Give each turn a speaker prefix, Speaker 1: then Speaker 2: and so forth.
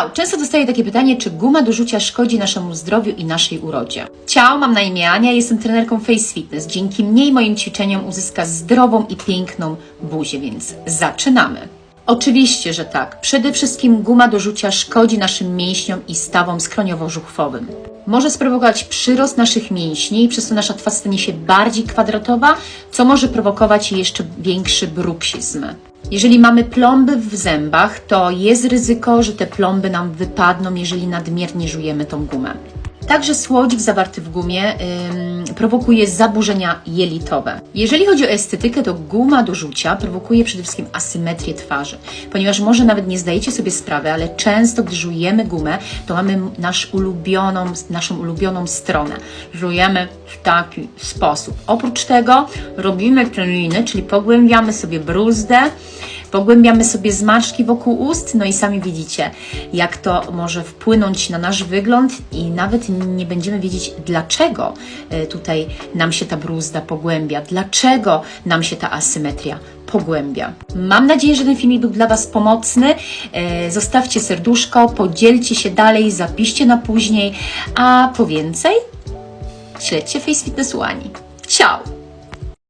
Speaker 1: Ciao! Często dostaję takie pytanie, czy guma do rzucia szkodzi naszemu zdrowiu i naszej urodzie. Ciao, mam na imię Ania, jestem trenerką Face Fitness. Dzięki mnie i moim ćwiczeniom uzyska zdrową i piękną buzię, więc zaczynamy. Oczywiście, że tak. Przede wszystkim guma do rzucia szkodzi naszym mięśniom i stawom skroniowo-żuchwowym. Może sprowokować przyrost naszych mięśni i przez to nasza twarz stanie się bardziej kwadratowa, co może prowokować jeszcze większy bruksizm. Jeżeli mamy plomby w zębach, to jest ryzyko, że te plomby nam wypadną, jeżeli nadmiernie żujemy tą gumę. Także słodzik zawarty w gumie ym, prowokuje zaburzenia jelitowe. Jeżeli chodzi o estetykę, to guma do rzucia prowokuje przede wszystkim asymetrię twarzy, ponieważ może nawet nie zdajecie sobie sprawy, ale często, gdy żujemy gumę, to mamy nasz ulubioną, naszą ulubioną stronę. Żujemy w taki sposób. Oprócz tego robimy kliny, czyli pogłębiamy sobie bruzdę, Pogłębiamy sobie zmarszczki wokół ust, no i sami widzicie, jak to może wpłynąć na nasz wygląd i nawet nie będziemy wiedzieć, dlaczego e, tutaj nam się ta bruzda pogłębia, dlaczego nam się ta asymetria pogłębia. Mam nadzieję, że ten filmik był dla Was pomocny. E, Zostawcie serduszko, podzielcie się dalej, zapiszcie na później, a po więcej śledźcie Face Fitness. Ciao!